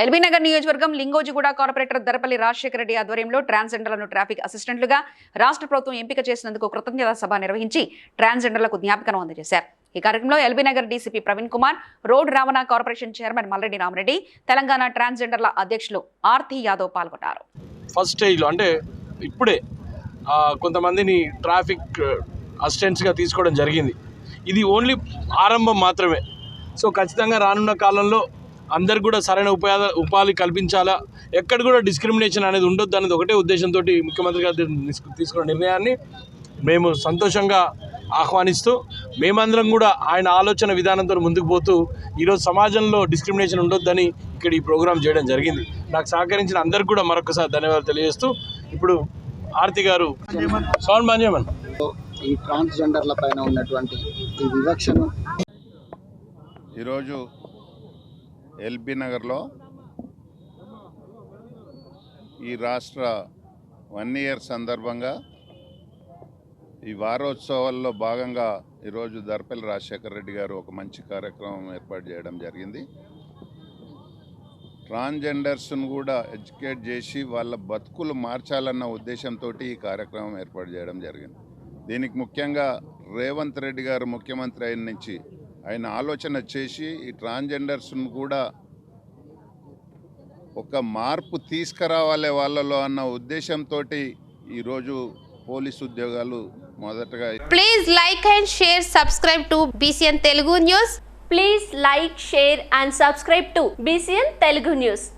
LB Nagar నియోజకవర్గం Lingojiguda corporator Darapalli Rajasekhara Reddy ఆధ్వర్యంలో ట్రాన్స్జెండర్లను ట్రాఫిక్ అసిస్టెంట్లుగా రాష్ట్ర ప్రభుత్వం ఎంపిక చేసినందుకు కృతజ్ఞతా సభ నిర్వహించి ట్రాన్స్జెండర్లకు జ్ఞాపకం అందజేశారు. ఈ కార్యక్రమంలో LB Nagar DCP Praveen Kumar road రవాణా కార్పొరేషన్ చైర్మన్ మల్లరెడ్డి రామరెడ్డి తెలంగాణ ట్రాన్స్జెండర్ల అధ్యక్షులు ఆర్తి యాదవ్ పాల్గొన్నారు. ఫస్ట్ స్టేజ్లో అంటే ఇప్పుడే కొంతమందిని ట్రాఫిక్ అసిస్టెంట్స్గా తీసుకోవడం జరిగింది. ఇది ఓన్లీ ఆరంభం మాత్రమే. సో ఖచ్చితంగా రానున్న కాలంలో అందరికి కూడా సరైన ఉపాధి ఉపాధి కల్పించాలా? ఎక్కడ కూడా డిస్క్రిమినేషన్ అనేది ఉండొద్దు అనేది ఒకటే ఉద్దేశంతో ముఖ్యమంత్రి గారు తీసుకు- తీసుకున్న నిర్ణయాన్ని మేము సంతోషంగా ఆహ్వానిస్తూ మేమందరం కూడా ఆయన ఆలోచన విధానంతో ముందుకు పోతూ ఈరోజు సమాజంలో డిస్క్రిమినేషన్ ఉండొద్దని ఇక్కడ ఈ ప్రోగ్రాం చేయడం జరిగింది. నాకు సహకరించిన అందరికి కూడా మరొకసారి ధన్యవాదాలు తెలియజేస్తూ ఇప్పుడు ఆర్తి గారు సౌండ్ బంద్ చేయమని. ఈ ట్రాన్స్జెండర్ల పైన ఉన్నటువంటి ఈ వివక్షను ఈరోజు ఎల్బీ నగర్లో ఈ రాష్ట్ర వన్ ఇయర్ సందర్భంగా ఈ వారోత్సవాల్లో భాగంగా ఈరోజు దర్పల్లి రాజశేఖర రెడ్డి గారు ఒక మంచి కార్యక్రమం ఏర్పాటు చేయడం జరిగింది. ట్రాన్స్జెండర్స్ను కూడా ఎడ్యుకేట్ చేసి వాళ్ళ బతుకులు మార్చాలన్న ఉద్దేశంతో ఈ కార్యక్రమం ఏర్పాటు చేయడం జరిగింది. దీనికి ముఖ్యంగా రేవంత్ రెడ్డి గారు ముఖ్యమంత్రి అయిన నుంచి ఆయన ఆలోచన చేసి ఈ ట్రాన్స్జెండర్స్ను కూడా ఒక మార్పు తీసుకురావాలి వాళ్ళలో అన్న ఉద్దేశంతో ఈరోజు పోలీస్ ఉద్యోగాలు మొదటగా please like and share subscribe to BCN Telugu news please like share and subscribe to BCN Telugu news